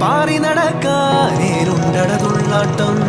പാറി നടക്കാനേരുണ്ടടതുള്ളാട്ടം